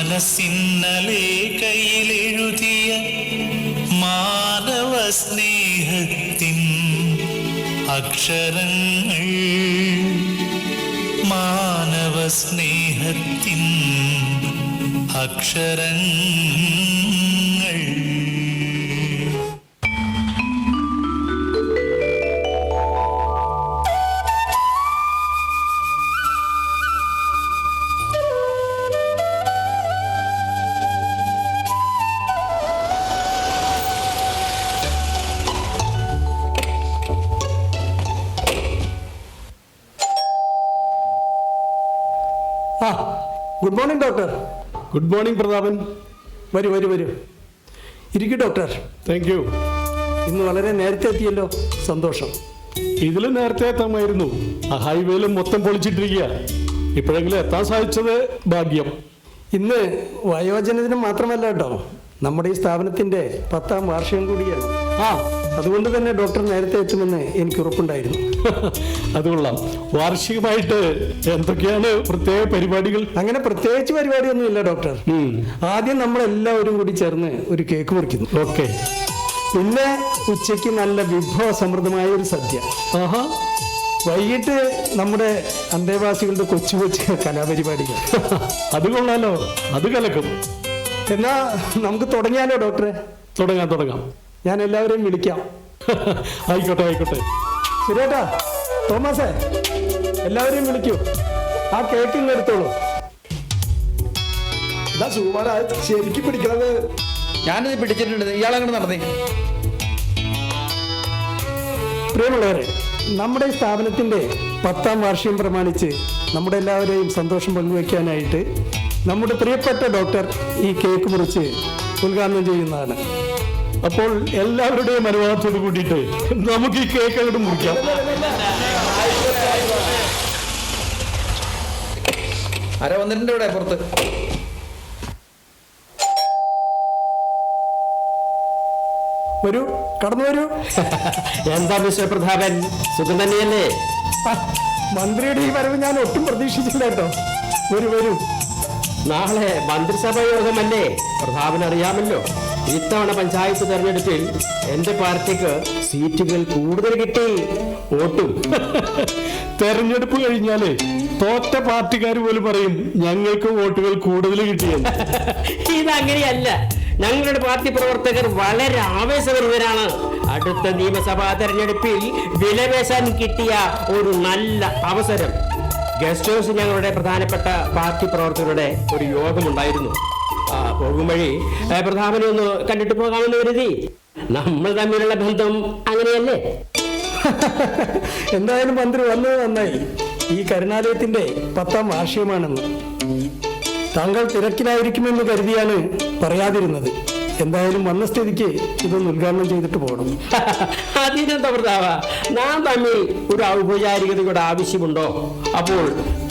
മനസ്സിന്നലെ കയ്യിലെഴുതിയ മാനവ സ്നേഹത്തിൻ അക്ഷരങ്ങൾ. മാനവ സ്നേഹത്തിൻ അക്ഷരങ്ങൾ. Good morning doctor good morning Prathapan വരൂ വരൂ വരൂ. ഇരിക്കൂ ഡോക്ടർ താങ്ക് യു ഇന്ന് വളരെ നേരത്തെ എത്തിയല്ലോ. സന്തോഷം. ഇതിൽ നേരത്തെ എത്താമായിരുന്നു. ആ ഹൈവേയിൽ മൊത്തം പൊളിച്ചിട്ടിരിക്കുക. ഇപ്പോഴെങ്കിലും എത്താൻ സാധിച്ചത് ഭാഗ്യം. ഇന്ന് വയോജനദിനം മാത്രമല്ല കേട്ടോ. നമ്മുടെ ഈ സ്ഥാപനത്തിന്റെ പത്താം വാർഷികം കൂടിയാണ് ആ. അതുകൊണ്ട് തന്നെ ഡോക്ടർ നേരത്തെ എത്തുമെന്ന് എനിക്ക് ഉറപ്പുണ്ടായിരുന്നു. അത് കൊള്ളാം. വാർഷികമായിട്ട് എന്തൊക്കെയാണ് പ്രത്യേക പരിപാടികൾ? അങ്ങനെ പ്രത്യേകിച്ച് പരിപാടിയൊന്നുമില്ല ഡോക്ടർ. ആദ്യം ആദ്യം നമ്മളെല്ലാവരും കൂടി ചേർന്ന് ഒരു കേക്ക് മുറിക്കുന്നു. ഓക്കെ. പിന്നെ ഉച്ചയ്ക്ക് നല്ല വിഭവസമൃദ്ധമായ ഒരു സദ്യ. ആഹാ. വൈകിട്ട് നമ്മുടെ അന്തേവാസികളുടെ കൊച്ചു കൊച്ചു കലാപരിപാടികൾ. അത് കൊള്ളാലോ. അത് കലക്കും. എന്നാ നമുക്ക് തുടങ്ങിയാലോ ഡോക്ടറെ? തുടങ്ങാം തുടങ്ങാം. ഞാൻ എല്ലാവരെയും വിളിക്കാം. ആയിക്കോട്ടെ ആയിക്കോട്ടെ. സുരേട്ടാ തോമസേ എല്ലാവരെയും വിളിക്കൂ. ആ കേക്ക് ഇങ്ങ് എടുത്തോളൂ എന്താ സുകുമാര ശരിക്കും പിടിക്കണത്. ഞാനിത് പിടിച്ചിട്ടുണ്ട്. ഇയാളങ്ങനെ നടന്നേ. പ്രിയമുള്ളവരെ നമ്മുടെ ഈ സ്ഥാപനത്തിന്റെ പത്താം വാർഷികം പ്രമാണിച്ച് നമ്മുടെ എല്ലാവരെയും സന്തോഷം പങ്കുവയ്ക്കാനായിട്ട് നമ്മുടെ പ്രിയപ്പെട്ട ഡോക്ടർ ഈ കേക്ക് മുറിച്ച് ഉദ്ഘാടനം ചെയ്യുന്നതാണ്. അപ്പോൾ എല്ലാവരുടെയും അനുവാദത്തോട് കൂട്ടിയിട്ട് നമുക്ക് ഈ കേക്ക് അങ്ങോട്ട് മുറിക്കാം. ആരാ വന്നിട്ടുണ്ട് ഇവിടെ പുറത്ത്. വരൂ കടന്നു വരൂ. എന്താ മിസ്റ്റർ പ്രതാപൻ? സുഖം തന്നെയല്ലേ? മന്ത്രിയുടെ ഈ വരവ് ഞാൻ ഒട്ടും പ്രതീക്ഷിച്ചില്ല കേട്ടോ. വരൂ വരൂ. നാളെ മന്ത്രിസഭാ യോഗമല്ലേ? പ്രതാപൻ അറിയാമല്ലോ ഇത്തവണ പഞ്ചായത്ത് തെരഞ്ഞെടുപ്പിൽ എന്റെ പാർട്ടിക്ക് സീറ്റുകൾ കൂടുതൽ കിട്ടി. വോട്ടും. തെരഞ്ഞെടുപ്പ് കഴിഞ്ഞാലേ തോറ്റ പാർട്ടിക്കാർ പോലും പറയും ഞങ്ങൾക്ക് വോട്ടുകൾ കൂടുതൽ കിട്ടിയെന്ന്. ഇതങ്ങനെയല്ല. ഞങ്ങളുടെ പാർട്ടി പ്രവർത്തകർ വളരെ ആവേശപരിതരാണ് അടുത്ത നിയമസഭാ തെരഞ്ഞെടുപ്പിൽ വിലപേശാൻ കിട്ടിയ ഒരു നല്ല അവസരം. ഗസ്റ്റ് ഹൗസ് ഞങ്ങളുടെ പ്രധാനപ്പെട്ട പാർട്ടി പ്രവർത്തകരുടെ ഒരു യോഗമുണ്ടായിരുന്നു. പോകും വഴി പ്രധാപനെ ഒന്ന് കണ്ടിട്ട് പോകാമെന്ന് കരുതി. നമ്മൾ തമ്മിലുള്ള ബന്ധം അങ്ങനെയല്ലേ? എന്തായാലും മന്ത്രി വന്നത് നന്നായി. ഈ കരുണാലയത്തിന്റെ പത്താം വാർഷികമാണെന്ന്. താങ്കൾ തിരക്കിലായിരിക്കുമെന്ന് കരുതിയാണ് പറയാതിരുന്നത്. എന്തായാലും വന്ന സ്ഥിതിക്ക് ഇതൊന്ന് ഉദ്ഘാടനം ചെയ്തിട്ട് പോകണം. അതിനെന്താ പ്രതാവ നാം തമ്മിൽ ഒരു ഔപചാരികതയുടെ ആവശ്യമുണ്ടോ? അപ്പോൾ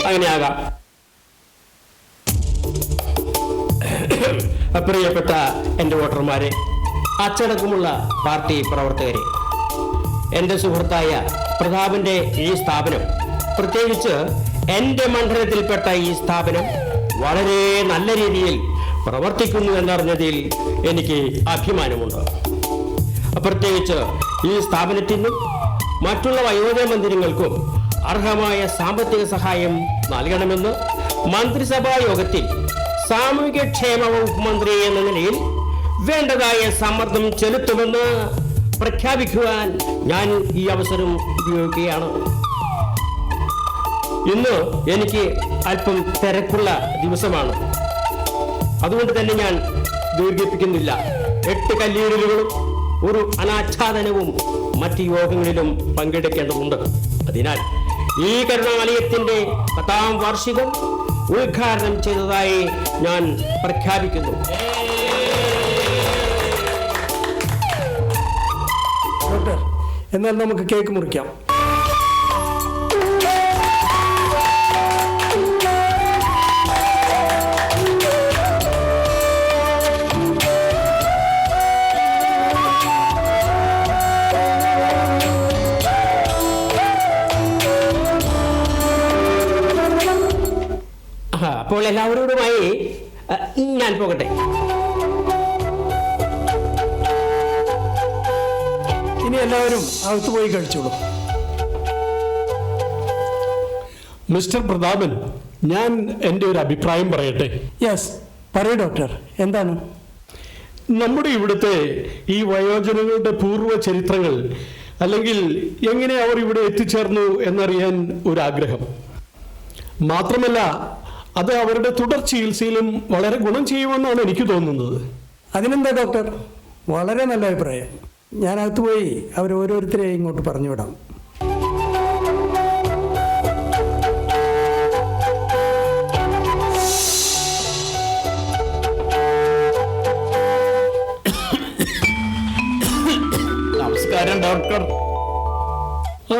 അങ്ങനെയാകാം. പ്രിയപ്പെട്ട എന്റെ വോട്ടർമാരെ അച്ചടക്കമുള്ള പാർട്ടി പ്രവർത്തകരെ എന്റെ സുഹൃത്തായ പ്രതാപന്റെ ഈ സ്ഥാപനം പ്രത്യേകിച്ച് എന്റെ മണ്ഡലത്തിൽപ്പെട്ട ഈ സ്ഥാപനം വളരെ നല്ല രീതിയിൽ പ്രവർത്തിക്കുന്നു എന്നറിഞ്ഞതിൽ എനിക്ക് അഭിമാനമുണ്ട്. പ്രത്യേകിച്ച് ഈ സ്ഥാപനത്തിനും മറ്റുള്ള വയോജന മന്ദിരങ്ങൾക്കും അർഹമായ സാമ്പത്തിക സഹായം നൽകണമെന്ന് മന്ത്രിസഭാ യോഗത്തിൽ സാമൂഹിക ക്ഷേമ വകുപ്പ് മന്ത്രി എന്ന നിലയിൽ വേണ്ടതായ സമ്മർദ്ദം ചെലുത്തുമെന്ന് പ്രഖ്യാപിക്കുവാൻ ഞാൻ ഈ അവസരം ഉപയോഗിക്കുകയാണ്. ഇന്ന് എനിക്ക് അല്പം തിരക്കുള്ള ദിവസമാണ്. അതുകൊണ്ട് തന്നെ ഞാൻ ദീർഘിപ്പിക്കുന്നില്ല. എട്ട് കല്ലീരലുകളും ഒരു അനാച്ഛാദനവും മറ്റ് യോഗങ്ങളിലും പങ്കെടുക്കേണ്ടതുണ്ട്. അതിനാൽ ഈ കരുണാലയത്തിന്റെ പത്താം വാർഷികം ഉദ്ഘാടനം ചെയ്തതായി ഞാൻ പ്രഖ്യാപിക്കുന്നു. ഡോക്ടർ എന്നാൽ നമുക്ക് കേക്ക് മുറിക്കാം. അപ്പോൾ എല്ലാവരോടുമായി ഞാൻ പോകട്ടെ. ഇനി എല്ലാവരും അകത്ത് പോയി കഴിച്ചോളൂ. മിസ്റ്റർ പ്രതാപൻ ഞാൻ എന്റെ ഒരു അഭിപ്രായം പറയട്ടെ. യെസ് പറയൂ ഡോക്ടർ എന്താണ്? നമ്മുടെ ഇവിടുത്തെ ഈ വയോജനങ്ങളുടെ പൂർവ ചരിത്രങ്ങൾ അല്ലെങ്കിൽ എങ്ങനെ അവർ ഇവിടെ എത്തിച്ചേർന്നു എന്നറിയാൻ ഒരു ആഗ്രഹം മാത്രമല്ല അത് അവരുടെ തുടർ ചികിത്സയിലും വളരെ ഗുണം ചെയ്യുമെന്നാണ് എനിക്ക് തോന്നുന്നത്. അതിനെന്താ ഡോക്ടർ? വളരെ നല്ല അഭിപ്രായം. ഞാനകത്ത് അകത്ത് പോയി അവർ ഓരോരുത്തരെയും ഇങ്ങോട്ട് പറഞ്ഞു വിടാം നമസ്കാരം ഡോക്ടർ. ആ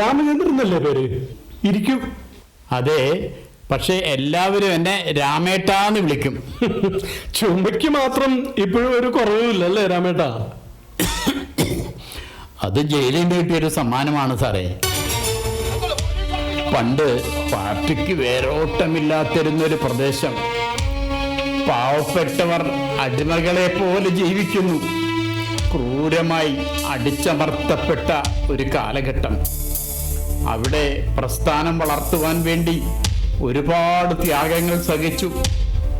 രാമചന്ദ്രൻ എന്നല്ലേ പേര്? ഇരിക്കും. അതെ പക്ഷെ എല്ലാവരും എന്നെ രാമേട്ടാന്ന് വിളിക്കും. ചുമയ്ക്ക് മാത്രം ഇപ്പോഴും ഒരു കുറവുമില്ല അല്ലേ രാമേട്ട? അത് ജയിലിൽ നിന്ന് കിട്ടിയൊരു സമ്മാനമാണ് സാറേ. പണ്ട് പാർട്ടിക്ക് വേരോട്ടമില്ലാത്തിരുന്നൊരു പ്രദേശം. പാവപ്പെട്ടവർ അടിമകളെ പോലെ ജീവിക്കുന്നു. ക്രൂരമായി അടിച്ചമർത്തപ്പെട്ട ഒരു കാലഘട്ടം. അവിടെ പ്രസ്ഥാനം വളർത്തുവാൻ വേണ്ടി ഒരുപാട് ത്യാഗങ്ങൾ സഹിച്ചു.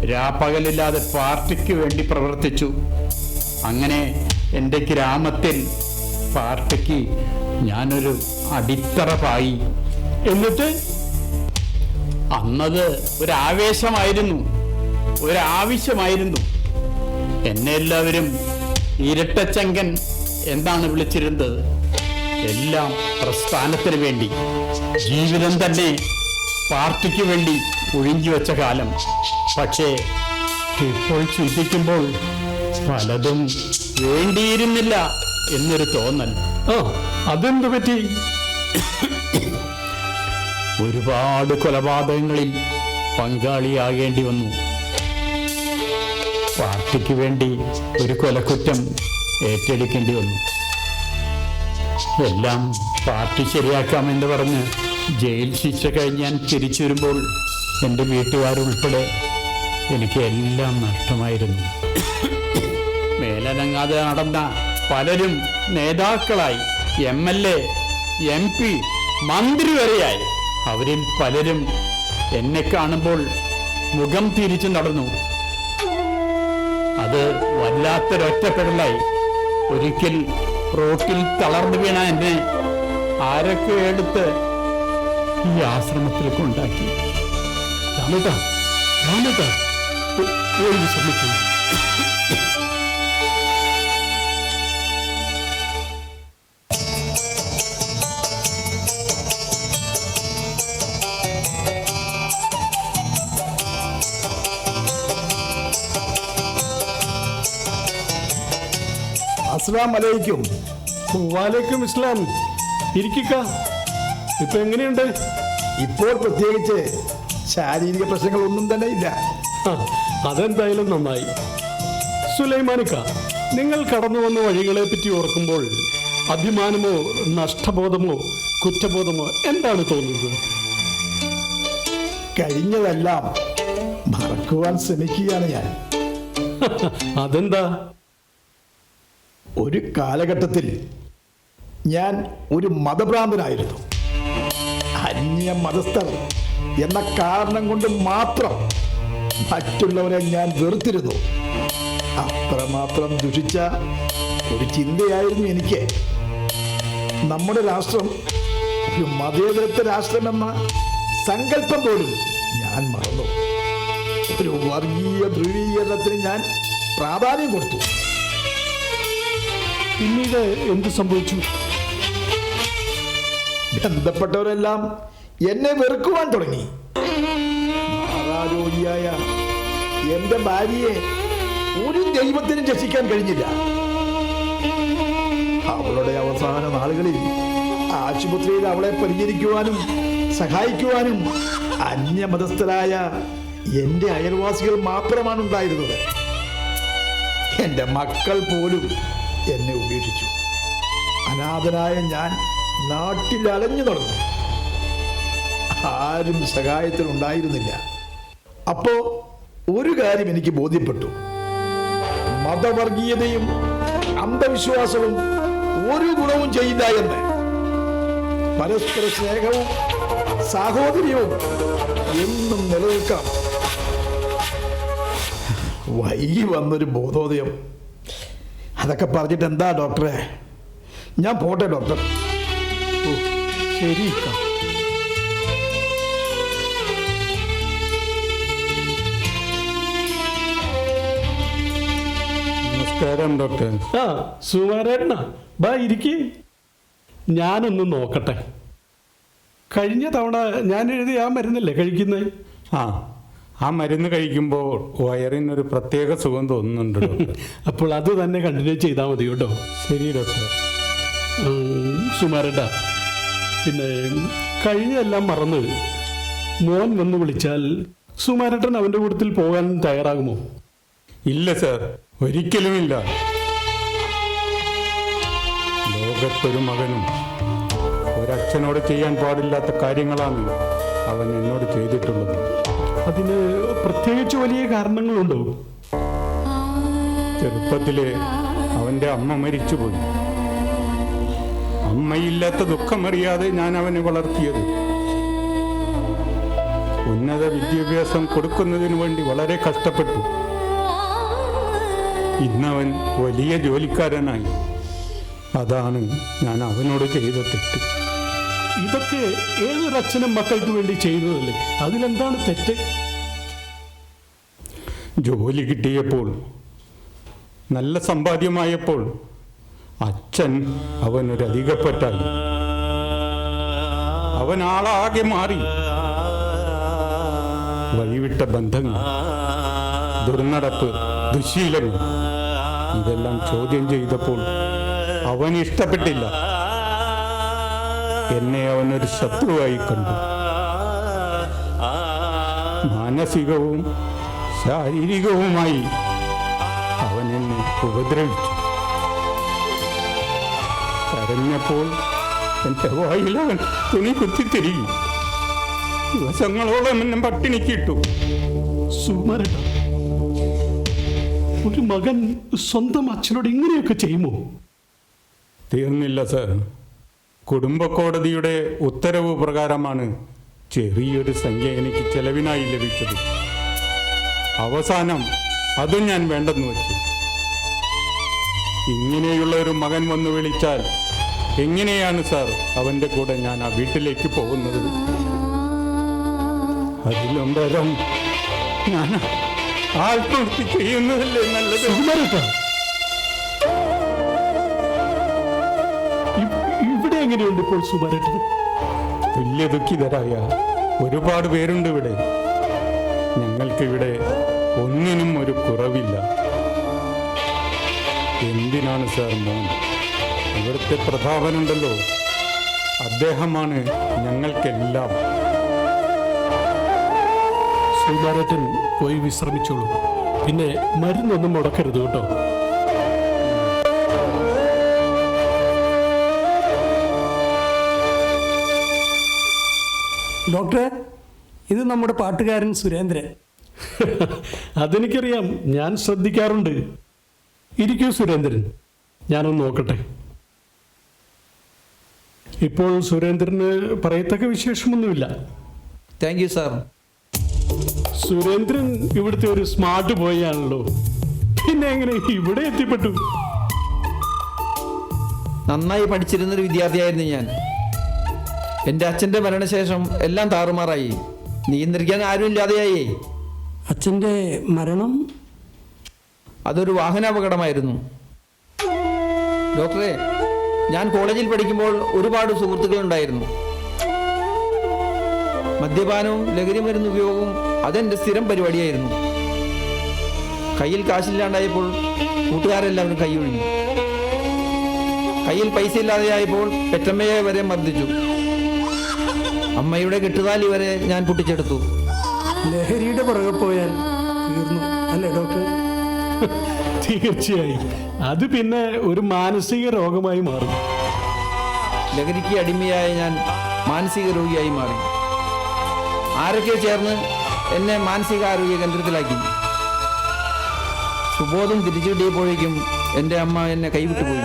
രാപ്പകലില്ലാതെ പാർട്ടിക്ക് വേണ്ടി പ്രവർത്തിച്ചു. അങ്ങനെ എന്റെ ഗ്രാമത്തിൽ പാർട്ടിക്ക് ഞാനൊരു അടിത്തറ പായി എന്നിട്ട് അന്നത് ഒരാവേശമായിരുന്നു. ഒരാവശ്യമായിരുന്നു. എന്നെ എല്ലാവരും ഇരട്ടച്ചങ്കൻ എന്നാണ് വിളിച്ചിരുന്നത്. എല്ലാം പ്രസ്ഥാനത്തിന് വേണ്ടി. ജീവിതം തന്നെ പാർട്ടിക്ക് വേണ്ടി ഒഴിഞ്ഞു വെച്ച കാലം. പക്ഷേ ഇപ്പോൾ ചിന്തിക്കുമ്പോൾ പലതും വേണ്ടിയിരുന്നില്ല എന്നൊരു തോന്നൽ. ആ അതെന്ത് പറ്റി? ഒരുപാട് കൊലപാതകങ്ങളിൽ പങ്കാളിയാകേണ്ടി വന്നു. പാർട്ടിക്ക് വേണ്ടി ഒരു കൊലക്കുറ്റം ഏറ്റെടുക്കേണ്ടി വന്നു. എല്ലാം പാർട്ടി ശരിയാക്കാമെന്ന് പറഞ്ഞ് ജയിൽ ശിക്ഷ കഴിഞ്ഞ് ഞാൻ തിരിച്ചു വരുമ്പോൾ എന്റെ വീട്ടുകാരുൾപ്പെടെ എനിക്ക് എല്ലാം നഷ്ടമായിരുന്നു. മേലനങ്ങാതെ നടന്ന പലരും നേതാക്കളായി. M L A M P മന്ത്രി വരെയായി. അവരിൽ പലരും എന്നെ കാണുമ്പോൾ മുഖം തിരിച്ചു നടന്നു. അത് വല്ലാത്തൊരൊറ്റപ്പെടലായി. ഒരിക്കൽ റോട്ടിൽ തളർന്നു വീണ എന്നെ ആരൊക്കെ എടുത്ത് ഈ ആശ്രമത്തിൽ കൊണ്ടാക്കി രാമേട്ടാ രാമേട്ടാ ഒ- ഒരു ശ്രമിക്കൂ അസ്ലാം അലൈക്കും വാലേക്കും ഇസ്ലാം. ഇരിക്കുക ഇപ്പൊ എങ്ങനെയുണ്ട്? ഇപ്പോൾ പ്രത്യേകിച്ച് ശാരീരിക പ്രശ്നങ്ങളൊന്നും തന്നെ ഇല്ല. ആ, അതെന്തായാലും നന്നായി. സുലൈമാനിക്ക നിങ്ങൾ കടന്നു വന്ന വഴികളെ പറ്റി ഓർക്കുമ്പോൾ അഭിമാനമോ നഷ്ടബോധമോ കുറ്റബോധമോ എന്താണ് തോന്നുന്നത്? കഴിഞ്ഞതെല്ലാം മറക്കുവാൻ ശ്രമിക്കുകയാണ് ഞാൻ. അതെന്താ? ഒരു കാലഘട്ടത്തിൽ ഞാൻ ഒരു മതഭ്രാന്തനായിരുന്നു. അന്യ മതസ്ഥർ എന്ന കാരണം കൊണ്ട് മാത്രം മറ്റുള്ളവരെ ഞാൻ വെറുത്തിരുന്നു. അത്രമാത്രം ദുഷിച്ച ഒരു ചിന്തയായിരുന്നു എനിക്ക്. നമ്മുടെ രാഷ്ട്രം ഒരു മതേതരത്വ രാഷ്ട്രമെന്ന സങ്കല്പം പോലും ഞാൻ മറന്നു. ഒരു വർഗീയ ധ്രുവീകരണത്തിന് ഞാൻ പ്രാധാന്യം കൊടുത്തു. പിന്നീട് എന്ത് സംഭവിച്ചു? ബന്ധപ്പെട്ടവരെല്ലാം എന്നെ വെറുക്കുവാൻ തുടങ്ങി. മാറാരോഗിയായ എന്റെ ഭാര്യയെ ഒരു ദൈവത്തിനും രക്ഷിക്കാൻ കഴിഞ്ഞില്ല. അവളുടെ അവസാന നാളുകളിൽ ആശുപത്രിയിൽ അവളെ പരിചരിക്കുവാനും സഹായിക്കുവാനും അന്യമതസ്ഥരായ എന്റെ അയൽവാസികൾ മാത്രമാണ് ഉണ്ടായിരുന്നത്. എന്റെ മക്കൾ പോലും എന്നെ ഉപേക്ഷിച്ചു. അനാഥനായ ഞാൻ നാട്ടിൽ അലഞ്ഞു നടന്നു. ആരും സഹായത്തിനുണ്ടായിരുന്നില്ല. അപ്പോ ഒരു കാര്യം എനിക്ക് ബോധ്യപ്പെട്ടു. മതവർഗീയതയും അന്ധവിശ്വാസവും ഒരു ഗുണവും ചെയ്യില്ല എന്ന്. പരസ്പര സ്നേഹവും സാഹോദര്യവും എന്നും നിലനിൽക്കാം. വൈകി വന്നൊരു ബോധോദയം. അതൊക്കെ പറഞ്ഞിട്ട് എന്താ ഡോക്ടറെ? ഞാൻ പോട്ടെ ഡോക്ടർ. ശരി ഇക്ക. നമസ്കാരം ഡോക്ടർ. ആ സുമാരേട്ടനാ. ബാ ഇരിക്കി. ഞാനൊന്ന് നോക്കട്ടെ. കഴിഞ്ഞ തവണ ഞാൻ എഴുതി ആ മരുന്നല്ലേ കഴിക്കുന്നത് ആ ആ മരുന്ന് കഴിക്കുമ്പോൾ വയറിനൊരു പ്രത്യേക സുഖം തോന്നുന്നുണ്ട് ഡോക്ടർ. അപ്പോൾ അത് തന്നെ കണ്ടിന്യൂ ചെയ്താൽ മതി കേട്ടോ ശരി ഡോക്ടർ. സുമാരേട്ടാ പിന്നെ കഴിഞ്ഞതെല്ലാം മറന്ന് മോൻ വന്ന് വിളിച്ചാൽ സുമാരേട്ടൻ അവന്റെ കൂട്ടത്തിൽ പോകാൻ തയ്യാറാകുമോ? ഇല്ല സർ. ഒരിക്കലുമില്ല ലോകത്തൊരു മകനും ഒരച്ഛനോട് ചെയ്യാൻ പാടില്ലാത്ത കാര്യങ്ങളാണ് അവൻ എന്നോട് ചെയ്തിട്ടുള്ളത്. അതിന് പ്രത്യേകിച്ച് വലിയ കാരണങ്ങളുണ്ടോ? ചെറുപ്പത്തിലെ അവന്റെ അമ്മ മരിച്ചുപോയി. അമ്മയില്ലാത്ത ദുഃഖമറിയാതെ ഞാൻ അവനെ വളർത്തിയത്. ഉന്നത വിദ്യാഭ്യാസം കൊടുക്കുന്നതിന് വേണ്ടി വളരെ കഷ്ടപ്പെട്ടു. ഇന്നവൻ വലിയ ജോലിക്കാരനായി. അതാണ് ഞാൻ അവനോട് ചെയ്ത തെറ്റ്. ഇതൊക്കെ ഏതൊരച്ഛനും മക്കൾക്ക് വേണ്ടി ചെയ്യുന്നതല്ലേ? അതിലെന്താണ് തെറ്റ്? ജോലി കിട്ടിയപ്പോൾ നല്ല സമ്പാദ്യമായപ്പോൾ അച്ഛൻ അവനൊരു അധികപ്പറ്റായി അവൻ ആളാകെ മാറി. വഴിവിട്ട ബന്ധങ്ങൾ ദുർനടപ്പ് ദുശീലങ്ങൾ ഇതെല്ലാം ചോദ്യം ചെയ്തപ്പോൾ അവൻ ഇഷ്ടപ്പെട്ടില്ല. എന്നെ അവനൊരു ശത്രുവായി കണ്ടു. മാനസികവും ശാരീരികവുമായി അവൻ എന്നെ ഉപദ്രവിച്ചു. കരഞ്ഞപ്പോൾ എന്റെ വായിൽ തുണി കുത്തിത്തിരികി ദിവസങ്ങളോളം എന്നെ പട്ടിണിക്കിട്ടു. സുകുമാരേട്ട ഒരു മകൻ സ്വന്തം അച്ഛനോട് ഇങ്ങനെയൊക്കെ ചെയ്യുമോ? തീർന്നില്ല സർ കുടുംബ കോടതിയുടെ ഉത്തരവ് പ്രകാരമാണ് ചെറിയൊരു സംഖ്യ എനിക്ക് ചെലവിനായി ലഭിച്ചത്. അവസാനം അതും ഞാൻ വേണ്ടെന്ന് വെച്ചു. ഇങ്ങനെയുള്ള ഒരു മകൻ വന്നു വിളിച്ചാൽ എങ്ങനെയാണ് സാർ അവന്റെ കൂടെ ഞാൻ ആ വീട്ടിലേക്ക് പോകുന്നത്? അതിലും ഭേദം ഞാൻ ആത്മഹത്യ ചെയ്യുന്നതല്ലേ നല്ലത്? ഇവിടെ എങ്ങനെയുണ്ട് ഇപ്പോൾ സുബരട്ട് തുല്യ ദുഃഖിതരായ ഒരുപാട് പേരുണ്ട് ഇവിടെ. ഞങ്ങൾക്കിവിടെ ഒന്നിനും ഒരു കുറവില്ല. എന്തിനാണ് സാർ മോൻ ഇവിടുത്തെ പ്രതാപനുണ്ടല്ലോ. അദ്ദേഹമാണ് ഞങ്ങൾക്കെല്ലാം. സുകുമാരേട്ടൻ പോയി വിശ്രമിച്ചോളൂ. പിന്നെ മരുന്നൊന്നും മുടക്കരുത് കേട്ടോ. ഡോക്ടറെ ഇത് നമ്മുടെ പാട്ടുകാരൻ സുരേന്ദ്രൻ. അതെനിക്കറിയാം. ഞാൻ ശ്രദ്ധിക്കാറുണ്ട്. ഇരിക്കൂ സുരേന്ദ്രൻ. ഞാനൊന്ന് നോക്കട്ടെ. ഇപ്പോൾ സുരേന്ദ്രന് പറയത്തക്ക വിശേഷമൊന്നുമില്ല. താങ്ക് യു സാർ സുരേന്ദ്രൻ ഇവിടുത്തെ ഒരു സ്മാർട്ട് ബോയ് ആണല്ലോ. പിന്നെ എങ്ങനെ ഇവിടെ എത്തിപ്പെട്ടു? നന്നായി പഠിച്ചിരുന്നൊരു വിദ്യാർത്ഥിയായിരുന്നു ഞാൻ. എന്റെ അച്ഛന്റെ മരണശേഷം എല്ലാം താറുമാറായി. നിയന്ത്രിക്കാൻ ആരുമില്ലാതെയായി അച്ഛന്റെ മരണം? അതൊരു വാഹനാപകടമായിരുന്നു. ഡോക്ടറെ ഞാൻ കോളേജിൽ പഠിക്കുമ്പോൾ ഒരുപാട് സുഹൃത്തുക്കളുണ്ടായിരുന്നു. മദ്യപാനവും ലഹരി മരുന്ന് ഉപയോഗവും അതെന്റെ സ്ഥിരം പരിപാടിയായിരുന്നു. കയ്യിൽ കാശില്ലാണ്ടായപ്പോൾ കൂട്ടുകാരെല്ലാവരും കൈയൊഴിഞ്ഞു. കയ്യിൽ പൈസ ഇല്ലാതെയായപ്പോൾ പെറ്റമ്മയെ വരെ മർദ്ദിച്ചു. അമ്മയുടെ കെട്ടുതാലി വരെ ഞാൻ പൊട്ടിച്ചെടുത്തു. ലഹരിയുടെ പുറകെ പോയാൽ തീർന്നു. അല്ലേ ഡോക്ടർ? തീർച്ചയായും. അത് പിന്നെ ഒരു മാനസിക രോഗമായി മാറും. ലഹരിക്ക് അടിമയായ ഞാൻ മാനസിക രോഗിയായി മാറി. ആരൊക്കെ ചേർന്ന് എന്നെ മാനസികാരോഗ്യ കേന്ദ്രത്തിലാക്കി. സുബോധം തിരിച്ചു കിട്ടിയപ്പോഴേക്കും എന്റെ അമ്മ എന്നെ കൈവിട്ടു പോയി.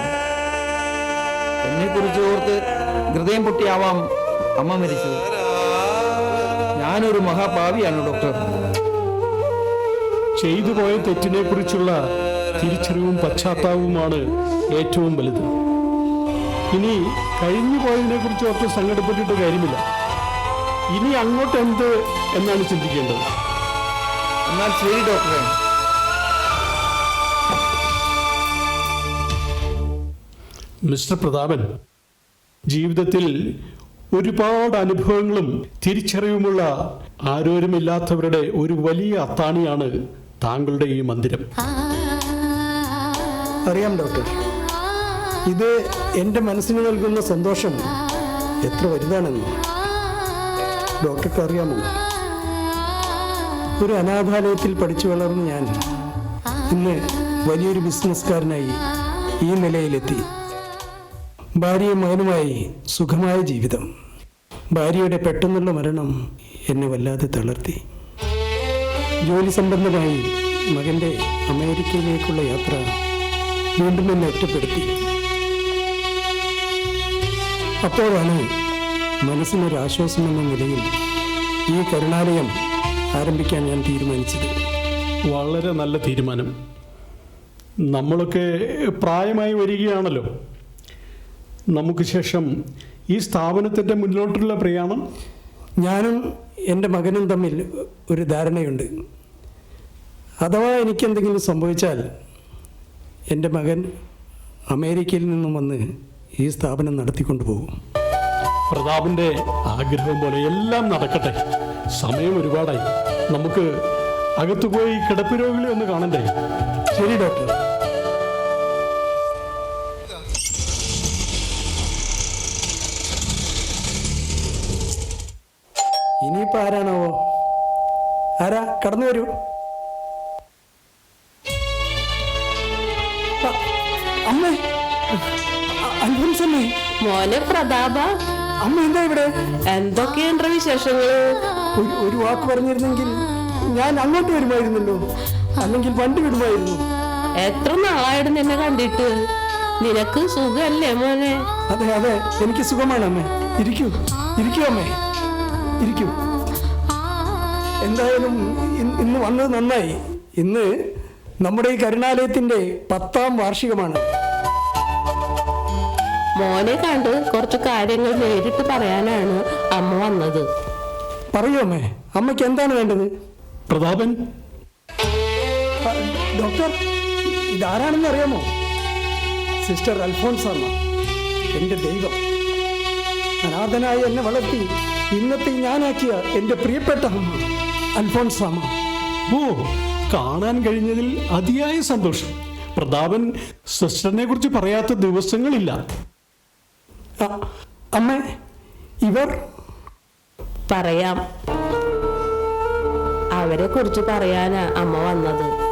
എന്നെക്കുറിച്ച് ഓർത്ത് ഹൃദയം പൊട്ടിയാവാം അമ്മ മരിച്ചത്. ഞാനൊരു മഹാഭാവിയാണ് ഡോക്ടർ. ചെയ്തു പോയ തെറ്റിനെ കുറിച്ചുള്ള തിരിച്ചറിവും പശ്ചാത്താപവുമാണ് ഏറ്റവും വലുത്. ഇനി കഴിഞ്ഞു പോയതിനെ കുറിച്ച് ഓർത്ത് സങ്കടപ്പെട്ടിട്ട് കാര്യമില്ല. ഇനി അങ്ങോട്ട് എന്ത് എന്നാണ് ചിന്തിക്കേണ്ടത്? എന്നാൽ ശരി ഡോക്ടറെ. മിസ്റ്റർ പ്രതാപൻ ജീവിതത്തിൽ ഒരുപാട് അനുഭവങ്ങളും തിരിച്ചറിവുമുള്ള ആരോരുമില്ലാത്തവരുടെ ഒരു വലിയ അത്താണിയാണ് താങ്കളുടെ ഈ മന്ദിരം. അറിയാം ഡോക്ടർ. ഇത് എന്റെ മനസ്സിന് നൽകുന്ന സന്തോഷം എത്ര വലുതാണെന്ന്. ഡോക്ടർക്ക് അറിയാമോ? ഒരു അനാഥാലയത്തിൽ പഠിച്ചു വളർന്ന ഞാൻ ഇന്ന് വലിയൊരു ബിസിനസ്സുകാരനായി ഈ നിലയിലെത്തി. ഭാര്യയും മകനുമായി സുഖമായ ജീവിതം. ഭാര്യയുടെ പെട്ടെന്നുള്ള മരണം എന്നെ വല്ലാതെ തളർത്തി. ജോലി സംബന്ധമായി മകന്റെ അമേരിക്കയിലേക്കുള്ള യാത്ര വീണ്ടും എന്നെ ഒറ്റപ്പെടുത്തി. അപ്പോഴാണ് മനസ്സിനൊരാശ്വാസം എന്ന നിലയിൽ ഈ കരുണാലയം ആരംഭിക്കാൻ ഞാൻ തീരുമാനിച്ചത്. വളരെ നല്ല തീരുമാനം. നമ്മളൊക്കെ പ്രായമായി വരികയാണല്ലോ. നമുക്ക് ശേഷം ഈ സ്ഥാപനത്തിന്റെ മുന്നോട്ടുള്ള പ്രയാണം? ഞാനും എന്റെ മകനും തമ്മിൽ ഒരു ധാരണയുണ്ട്. അഥവാ എനിക്കെന്തെങ്കിലും സംഭവിച്ചാൽ എന്റെ മകൻ അമേരിക്കയിൽ നിന്നും വന്ന് ഈ സ്ഥാപനം നടത്തിക്കൊണ്ടു പോകും. പ്രതാപിന്റെ ആഗ്രഹം പോലെ എല്ലാം നടക്കട്ടെ. സമയം ഒരുപാടായി. നമുക്ക് അകത്തു പോയി കിടപ്പ് രോഗികളെ ഒന്ന് കാണണ്ടേ? ശരി ഡോക്ടർ ഇനിയിപ്പോ ആരാണാവോ? ആരാ? കടന്നു വരൂ അമ്മേ അ- അൽഫോൻസ് മോനെ പ്രതാപ. അമ്മ എന്താ ഇവിടെ? എന്തൊക്കെയുണ്ട് വിശേഷങ്ങൾ? ഒരു വാക്ക് പറഞ്ഞിരുന്നെങ്കിൽ ഞാൻ അങ്ങോട്ട് വരുമായിരുന്നല്ലോ. അല്ലെങ്കിൽ വണ്ടി വിടുമായിരുന്നു. എത്ര നാളായിട്ട് നിന്നെ കണ്ടിട്ട്? നിനക്ക് സുഖല്ലേ മോനെ? അതെ അതെ. എനിക്ക് സുഖമാണ് അമ്മേ. ഇരിക്കൂ ഇരിക്കൂ അമ്മേ. ഇരിക്കൂ. എന്തായാലും ഇന്ന് വന്നത് നന്നായി. ഇന്ന് നമ്മുടെ ഈ കരുണാലയത്തിന്റെ പത്താം വാർഷികമാണ്. മോനെ കണ്ട് കുറച്ച് കാര്യങ്ങൾ നേരിട്ട് പറയാനാണ് അമ്മ വന്നത്. പറയൂ അമ്മേ അമ്മയ്ക്ക് എന്താണ് വേണ്ടത്? പ്രതാപൻ? ഡോക്ടർ ഇതാരാണെന്ന് അറിയാമോ? സിസ്റ്റർ അൽഫോൺസ് അമ്മ. എന്റെ ദൈവം. അനാഥനായി എന്നെ വളർത്തി ഇന്നത്തെ ഞാനാക്കിയ എന്റെ പ്രിയപ്പെട്ട അമ്മ അൽഫോൺസ് അമ്മ. ഓ കാണാൻ കഴിഞ്ഞതിൽ അതിയായ സന്തോഷം. പ്രതാപൻ സിസ്റ്ററിനെ കുറിച്ച് പറയാത്ത ദിവസങ്ങളില്ല. അമ്മ ഇവർ? പറയാം. അവരെ കുറിച്ച് പറയാനാ അമ്മ വന്നത്.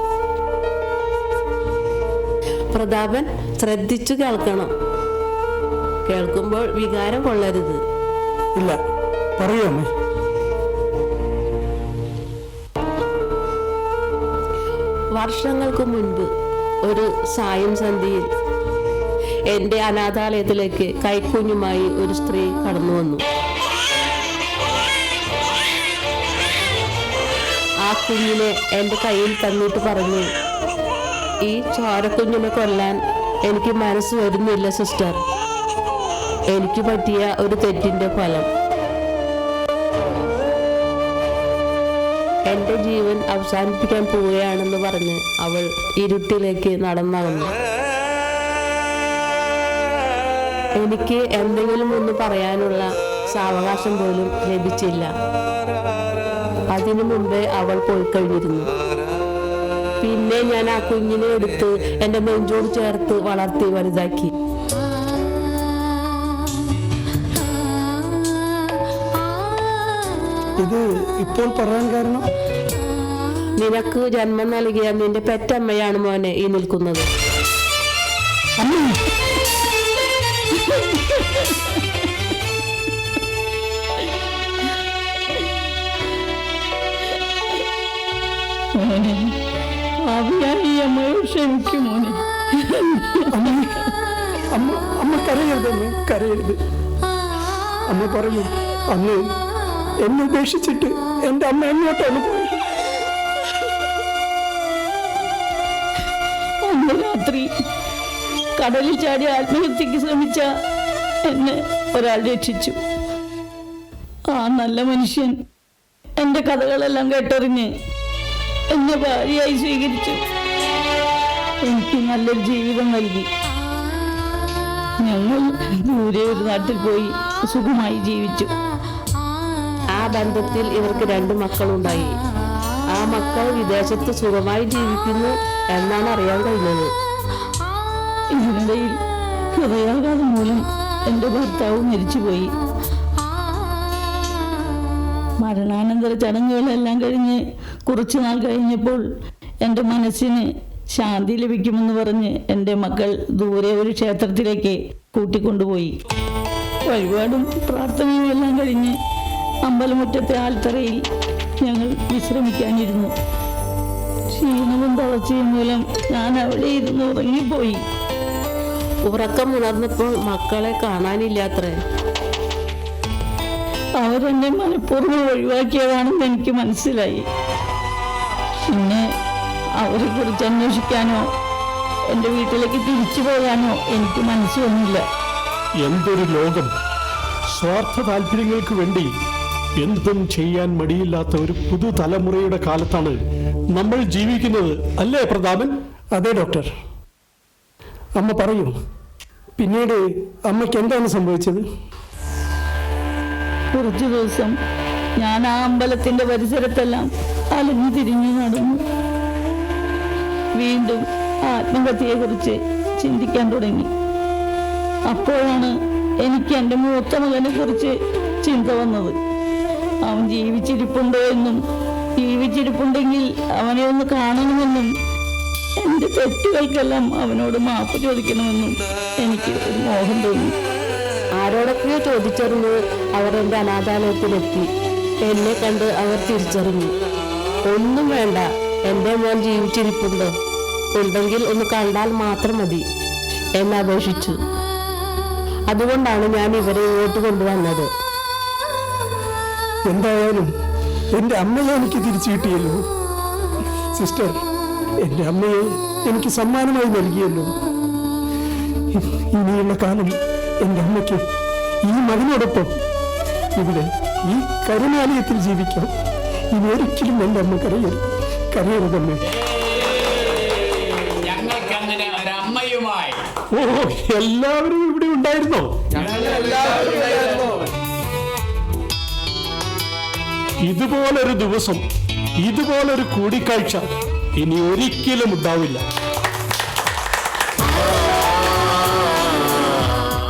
പ്രതാപൻ ശ്രദ്ധിച്ചു കേൾക്കണം. കേൾക്കുമ്പോൾ വികാരം കൊള്ളരുത്. ഇല്ല പറയൂ അമ്മേ. വർഷങ്ങൾക്ക് മുൻപ് ഒരു സായം സന്ധ്യയിൽ എന്റെ അനാഥാലയത്തിലേക്ക് കൈക്കുഞ്ഞുമായി ഒരു സ്ത്രീ കടന്നു വന്നു. ആ കുഞ്ഞിനെ എന്റെ കയ്യിൽ തന്നിട്ട് പറഞ്ഞു ഈ ചോരക്കുഞ്ഞിനെ കൊല്ലാൻ എനിക്ക് മനസ്സ് വരുന്നില്ല സിസ്റ്റർ. എനിക്ക് പറ്റിയ ഒരു തെറ്റിന്റെ ഫലം. അവസാനിപ്പിക്കാൻ പോവുകയാണെന്ന് പറഞ്ഞ് അവൾ ഇരുട്ടിലേക്ക് നടന്നു എനിക്ക് എന്തെങ്കിലും ഒന്ന് പറയാനുള്ള സാവകാശം പോലും ലഭിച്ചില്ല. അതിനു മുമ്പേ അവൾ പോയി കഴിഞ്ഞിരുന്നു. പിന്നെ ഞാൻ ആ കുഞ്ഞിനെ എടുത്ത് എന്റെ നെഞ്ചോട് ചേർത്ത് വളർത്തി വലുതാക്കി. ഇത് ഇപ്പോൾ പറയാൻ കാരണം? നിനക്ക് ജന്മം നൽകിയ നിന്റെ പെറ്റമ്മയാണ് മോനെ ഈ നിൽക്കുന്നത്. ഭാവിയായി അമ്മയോട് ക്ഷമിക്കും മോനെ അമ്മ അമ്മ കരയരുത്. അമ്മ കരയരുത് അമ്മ പറഞ്ഞു അന്ന് എന്നെ ഉപേക്ഷിച്ചിട്ട് എന്റെ അമ്മ എങ്ങോട്ടാണ് പോയത്? അന്ന് രാത്രി കടലിൽ ചാടി ആത്മഹത്യക്ക് ശ്രമിച്ച എന്നെ ഒരാൾ രക്ഷിച്ചു. ആ നല്ല മനുഷ്യൻ എന്റെ കഥകളെല്ലാം കേട്ടറിഞ്ഞ് എന്നെ ഭാര്യയായി സ്വീകരിച്ചു. എനിക്ക് നല്ലൊരു ജീവിതം നൽകി. ഞങ്ങൾ ദൂരെ ഒരു നാട്ടിൽ പോയി സുഖമായി ജീവിച്ചു. ആ ബന്ധത്തിൽ ഇവർക്ക് രണ്ട് മക്കളുണ്ടായി. ആ മക്കൾ വിദേശത്ത് സുഖമായി ജീവിക്കുന്നു. എന്നാണ് അറിയാൻ കഴിഞ്ഞത് ഇതിനിടയിൽ ഹൃദയാഘാതം മൂലം എന്റെ ഭർത്താവ് മരിച്ചുപോയി. മരണാനന്തര ചടങ്ങുകളെല്ലാം കഴിഞ്ഞ് കുറച്ചു നാൾ കഴിഞ്ഞപ്പോൾ എന്റെ മനസ്സിന് ശാന്തി ലഭിക്കുമെന്ന് പറഞ്ഞ് എന്റെ മക്കൾ ദൂരെ ഒരു ക്ഷേത്രത്തിലേക്ക് കൂട്ടിക്കൊണ്ടുപോയി. വഴിപാടും പ്രാർത്ഥനയും എല്ലാം കഴിഞ്ഞ് അമ്പലമുറ്റത്തെ ആൽത്തറയിൽ ഞങ്ങൾ വിശ്രമിക്കാനിരുന്നു. ക്ഷീണവും തളർച്ചയും മൂലം ഞാൻ അവിടെ ഇരുന്ന് ഉറങ്ങിപ്പോയി. ഉറക്കം ഉണർന്നപ്പോൾ മക്കളെ കാണാനില്ലാത്രേ. അവരെന്നെ മനഃപൂർവം ഒഴിവാക്കിയതാണെന്ന് എനിക്ക് മനസ്സിലായി. പിന്നെ അവരെ കുറിച്ച് അന്വേഷിക്കാനോ എന്റെ വീട്ടിലേക്ക് തിരിച്ചു പോകാനോ എനിക്ക് മനസ്സ് വന്നില്ല എന്തൊരു ലോകം. സ്വാർത്ഥ താല്പര്യങ്ങൾക്ക് വേണ്ടി എന്തും ചെയ്യാൻ മടിയില്ലാത്ത ഒരു പുതുതലമുറയുടെ കാലത്താണ് നമ്മൾ ജീവിക്കുന്നത്. അല്ലേ പ്രതാപൻ? അതെ ഡോക്ടർ. അമ്മ പറയൂ. പിന്നീട് അമ്മയ്ക്ക് എന്താണ് സംഭവിച്ചത്? കുറച്ചു ദിവസം ഞാൻ ആ അമ്പലത്തിന്റെ പരിസരത്തെല്ലാം അലഞ്ഞു തിരിഞ്ഞു നടന്നു. വീണ്ടും ആത്മഹത്യയെ കുറിച്ച് ചിന്തിക്കാൻ തുടങ്ങി. അപ്പോഴാണ് എനിക്ക് എന്റെ മൂത്ത മകനെ കുറിച്ച് ചിന്ത വന്നത്. ജീവിച്ചിരിപ്പുണ്ടോ എന്നും ജീവിച്ചിരിപ്പുണ്ടെങ്കിൽ അവനെ ഒന്ന് കാണണമെന്നും എന്റെ തെറ്റുകൾക്കെല്ലാം അവനോട് മാപ്പ് ചോദിക്കണമെന്നും എനിക്ക് മോഹം തോന്നി. ആരോടൊക്കെയോ ചോദിച്ചറിഞ്ഞ് അവർ എന്റെ അനാഥാലയത്തിലെത്തി. എന്നെ കണ്ട് അവർ തിരിച്ചറിഞ്ഞു. ഒന്നും വേണ്ട എന്റെ മോൻ ജീവിച്ചിരിപ്പുണ്ട്. ഉണ്ടെങ്കിൽ ഒന്ന് കണ്ടാൽ മാത്രം മതി എന്നപേക്ഷിച്ചു അതുകൊണ്ടാണ് ഞാൻ ഇവരെ ഇങ്ങോട്ട് കൊണ്ടുവന്നത്. എന്തായാലും എന്റെ അമ്മയെ എനിക്ക് തിരിച്ചു കിട്ടിയല്ലോ. സിസ്റ്റർ എന്റെ അമ്മയെ എനിക്ക് സമ്മാനമായി നൽകിയല്ലോ. ഇനിയുള്ള കാലം എന്റെ അമ്മയ്ക്ക് ഈ മകനോടൊപ്പം ഇവിടെ ഈ കരുണാലയത്തിൽ ജീവിക്കാം. ഇനി ഒരിക്കലും എന്റെ അമ്മ കരയരുത്. കരയരുതമ്മേ ഓ എല്ലാവരും ഇവിടെ ഉണ്ടായിരുന്നോ. ഇതുപോലൊരു ദിവസം ഇതുപോലൊരു കൂടിക്കാഴ്ച ഇനി ഒരിക്കലും ഉണ്ടാവില്ല.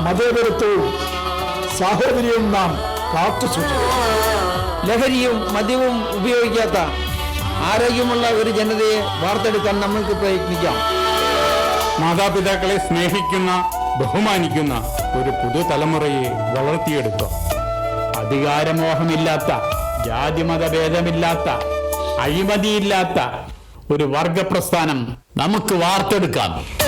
മതേതരത്വവും സാഹോദര്യവും നാം കാത്തു സൂക്ഷിക്കും ലഹരിയും മദ്യവും ഉപയോഗിക്കാത്ത ആരോഗ്യമുള്ള ഒരു ജനതയെ വാർത്തെടുക്കാൻ നമ്മൾക്ക് പ്രയത്നിക്കാം. മാതാപിതാക്കളെ സ്നേഹിക്കുന്ന ബഹുമാനിക്കുന്ന ഒരു പുതുതലമുറയെ വളർത്തിയെടുക്കുക അധികാരമോഹമില്ലാത്ത ജാതിമതഭേദമില്ലാത്ത അഴിമതിയില്ലാത്ത ഒരു വർഗപ്രസ്ഥാനം നമുക്ക് വാർത്തെടുക്കാം.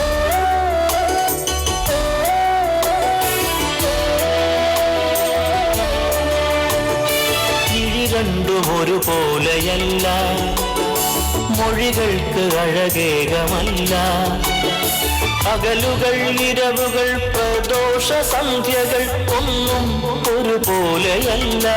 രണ്ടും ഒരുപോലെയല്ല മൊഴികൾക്ക് അഴകേകമല്ല. പകലുകൾ ഇരവുകൾ പ്രദോഷ സന്ധ്യകൾ ഒന്നും ഒരുപോലെയല്ല